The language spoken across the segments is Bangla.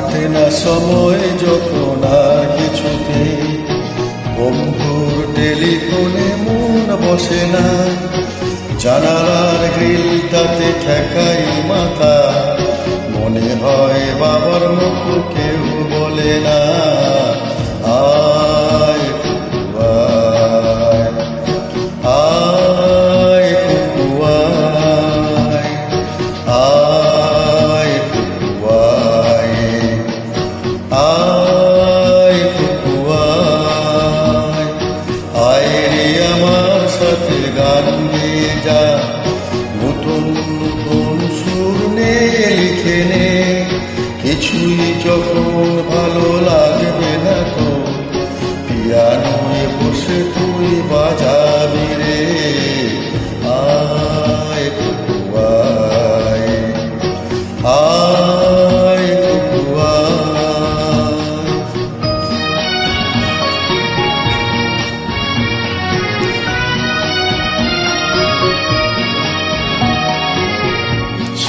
না সময় যখন আর কিছুতে। বন্ধুর টেলিফোনে মন বসে না। জানালার গ্রিলটাতে ঠেকাই মাথা গান গেয়ে যা নতুন নতুন সুর নে লিখে নে। কিছুই যখন ভালো লাগবে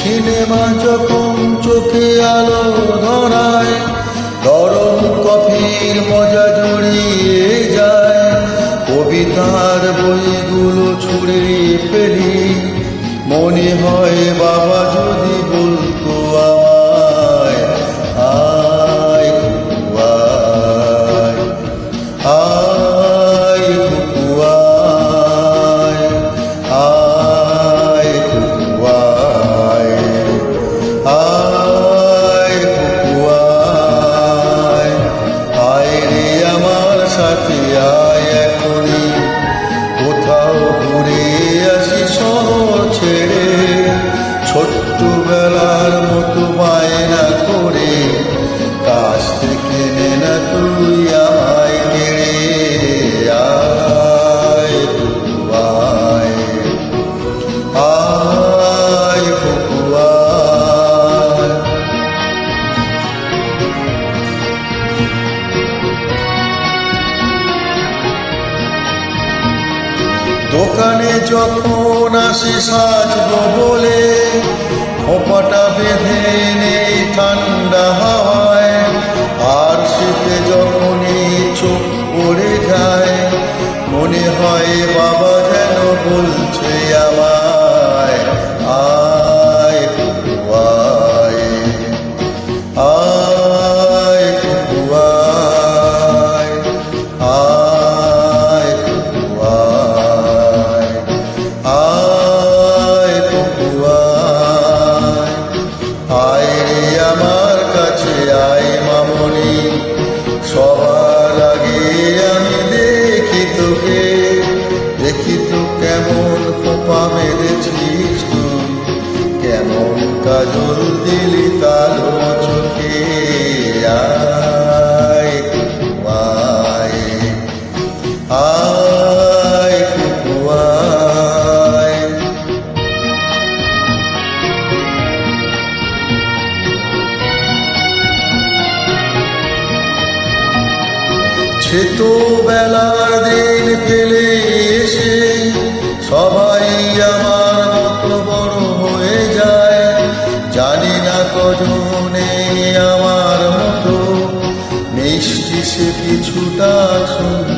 সিনেমা যখন চোখে আলো ধরায়, গরম কফির মজা জড়িয়ে যায়। কবিতার বইগুলো ছুঁড়ে ফেলি, মনে হয় বাবা দোকানে যখন আসি সাজব বলে খোপাটা বেঁধে নেই ঠান্ডা হয়। আর শীতে যখনই চোখ পড়ে যায়, মনে হয় বাবা ছেতো বেলার দিন ফেলে এসে সবাই আমার মতো বড় হয়ে যায়। জানি না কজনে আমার মতো মিষ্টি সে কিছুটা শুনতে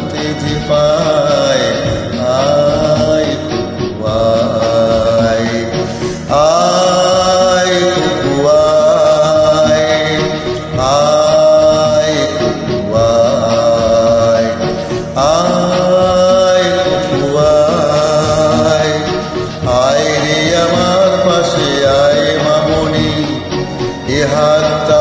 hat